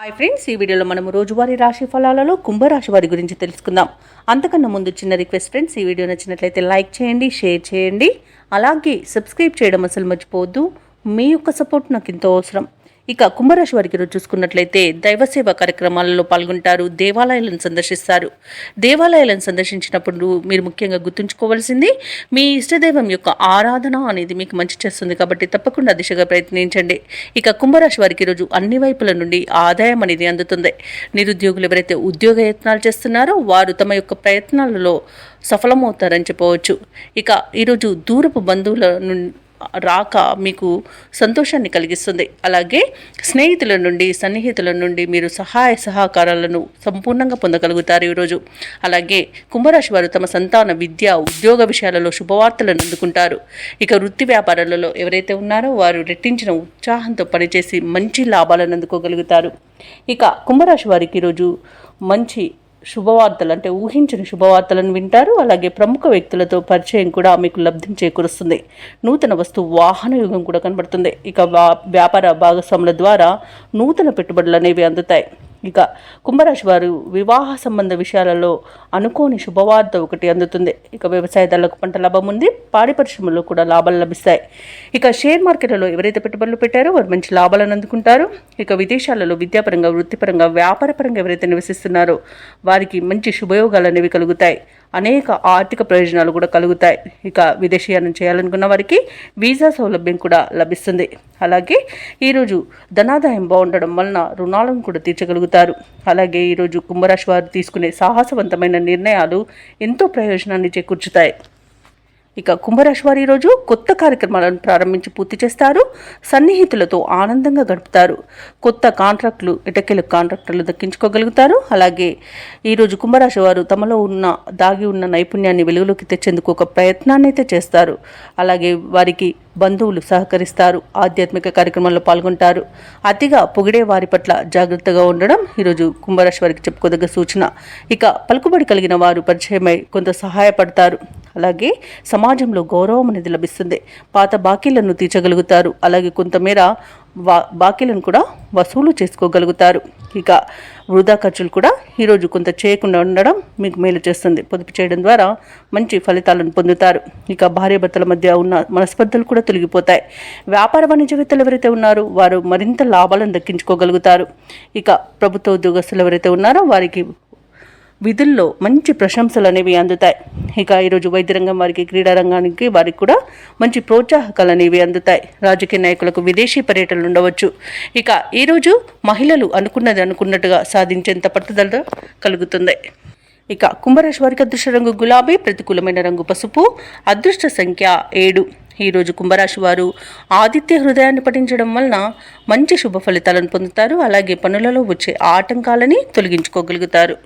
Hi friends ఈ వీడియోలో మనం రోజువారీ రాశి ఫలాలలో కుంభరాశి వారి గురించి తెలుసుకుందాం. అంతకన్నా ముందు చిన్న రిక్వెస్ట్ ఫ్రెండ్స్ ఈ వీడియో నచ్చినట్లయితే లైక్ చేయండి షేర్ చేయండి. అలాగే సబ్స్క్రైబ్ చేయడం అసలు మర్చిపోవద్దు. మీ యొక్క సపోర్ట్ నాకు ఎంతో అవసరం. ఇక కుంభరాశి వారికి రోజు చూసుకున్నట్లయితే దైవసేవ కార్యక్రమాలలో పాల్గొంటారు దేవాలయాలను సందర్శిస్తారు. దేవాలయాలను సందర్శించినప్పుడు మీరు ముఖ్యంగా గుర్తుంచుకోవాల్సింది మీ ఇష్టదైవం యొక్క ఆరాధన అనేది మీకు మంచి చేస్తుంది కాబట్టి తప్పకుండా దిశగా ప్రయత్నించండి. ఇక కుంభరాశి వారికి రోజు అన్ని వైపుల నుండి ఆదాయం అనేది అందుతుంది. నిరుద్యోగులు ఎవరైతే ఉద్యోగ యత్నాలు చేస్తున్నారో వారు తమ యొక్క ప్రయత్నాలలో సఫలమవుతారని చెప్పవచ్చు. ఇక ఈరోజు దూరపు బంధువుల నుండి రాక మీకు సంతోషాన్ని కలిగిస్తుంది. అలాగే స్నేహితుల నుండి సన్నిహితుల నుండి మీరు సహాయ సహకారాలను సంపూర్ణంగా పొందగలుగుతారు ఈరోజు. అలాగే కుంభరాశి వారు తమ సంతాన విద్య ఉద్యోగ విషయాలలో శుభవార్తలను అందుకుంటారు. ఇక వృత్తి వ్యాపారాలలో ఎవరైతే ఉన్నారో వారు రెట్టించిన ఉత్సాహంతో పనిచేసి మంచి లాభాలను అందుకోగలుగుతారు. ఇక కుంభరాశి వారికి ఈరోజు మంచి శుభవార్తలు అంటే ఊహించిన శుభవార్తలను వింటారు. అలాగే ప్రముఖ వ్యక్తులతో పరిచయం కూడా మీకు లబ్ధి చేకూరుస్తుంది నూతన వస్తు వాహన యుగం కూడా కనబడుతుంది. ఇక వ్యాపార భాగస్వాముల ద్వారా నూతన పెట్టుబడులు అనేవి అందుతాయి. ఇక కుంభరాశి వారు వివాహ సంబంధ విషయాలలో అనుకోని శుభవార్త ఒకటి అందుతుంది. ఇక వ్యవసాయదారులకు పంట లాభం ఉంది పాడి పరిశ్రమల్లో కూడా లాభాలు లభిస్తాయి. ఇక షేర్ మార్కెట్లలో ఎవరైతే పెట్టుబడులు పెట్టారో వారు మంచి లాభాలను అందుకుంటారు. ఇక విదేశాలలో విద్యాపరంగా వృత్తిపరంగా వ్యాపారపరంగా ఎవరైతే నివసిస్తున్నారో వారికి మంచి శుభయోగాలు అనేవి కలుగుతాయి. అనేక ఆర్థిక ప్రయోజనాలు కూడా కలుగుతాయి. ఇక విదేశీయానం చేయాలనుకున్న వారికి వీసా సౌలభ్యం కూడా లభిస్తుంది. అలాగే ఈరోజు ధనాదాయం బాగుండడం వలన రుణాలను కూడా తీర్చగలుగుతారు. అలాగే ఈరోజు కుంభరాశి వారు తీసుకునే సాహసవంతమైన నిర్ణయాలు ఎంతో ప్రయోజనాన్ని చేకూర్చుతాయి. ఇక కుంభరాశి రోజు కొత్త కార్యక్రమాలను ప్రారంభించి పూర్తి చేస్తారు. సన్నిహితులతో ఆనందంగా గడుపుతారు. కొత్త కాంట్రాక్టులు ఎటకెలు కాంట్రాక్టులు దక్కించుకోగలుగుతారు. అలాగే ఈరోజు కుంభరాశి వారు తమలో ఉన్న దాగి ఉన్న నైపుణ్యాన్ని వెలుగులోకి తెచ్చేందుకు ఒక ప్రయత్నాన్ని అయితే చేస్తారు. అలాగే వారికి బంధువులు సహకరిస్తారు. ఆధ్యాత్మిక కార్యక్రమాల్లో పాల్గొంటారు. అతిగా పొగిడే వారి పట్ల జాగ్రత్తగా ఉండడం ఈరోజు కుంభరాశి వారికి చెప్పుకోదగ్గ సూచన. ఇక పలుకుబడి కలిగిన వారు పరిచయమై కొంత సహాయపడతారు. అలాగే సమాజంలో గౌరవం అనేది లభిస్తుంది. పాత బాకీలను తీర్చగలుగుతారు. అలాగే కొంతమేర వా బాకీలను కూడా వసూలు చేసుకోగలుగుతారు. ఇక వృధా ఖర్చులు కూడా ఈరోజు కొంత చేయకుండా ఉండడం మీకు మేలు చేస్తుంది. పొదుపు చేయడం ద్వారా మంచి ఫలితాలను పొందుతారు. ఇక భార్యాభర్తల మధ్య ఉన్న మనస్పర్ధలు కూడా తొలగిపోతాయి. వ్యాపార వాణిజ్యవేత్తలు ఎవరైతే ఉన్నారో వారు మరింత లాభాలను దక్కించుకోగలుగుతారు. ఇక ప్రభుత్వ ఉద్యోగస్తులు ఎవరైతే ఉన్నారో వారికి విధుల్లో మంచి ప్రశంసలు అనేవి అందుతాయి. ఇక ఈరోజు వైద్యరంగం వారికి క్రీడా రంగానికి వారికి కూడా మంచి ప్రోత్సాహకాలు అనేవి అందుతాయి. రాజకీయ నాయకులకు విదేశీ పర్యటనలు ఉండవచ్చు. ఇక ఈరోజు మహిళలు అనుకున్నది అనుకున్నట్టుగా సాధించేంత పట్టుదల కలుగుతుంది. ఇక కుంభరాశి వారికి అదృష్ట రంగు గులాబీ ప్రతికూలమైన రంగు పసుపు అదృష్ట సంఖ్య ఏడు. ఈరోజు కుంభరాశి వారు ఆదిత్య హృదయాన్ని పఠించడం వలన మంచి శుభ ఫలితాలను పొందుతారు. అలాగే పనులలో వచ్చే ఆటంకాలని తొలగించుకోగలుగుతారు.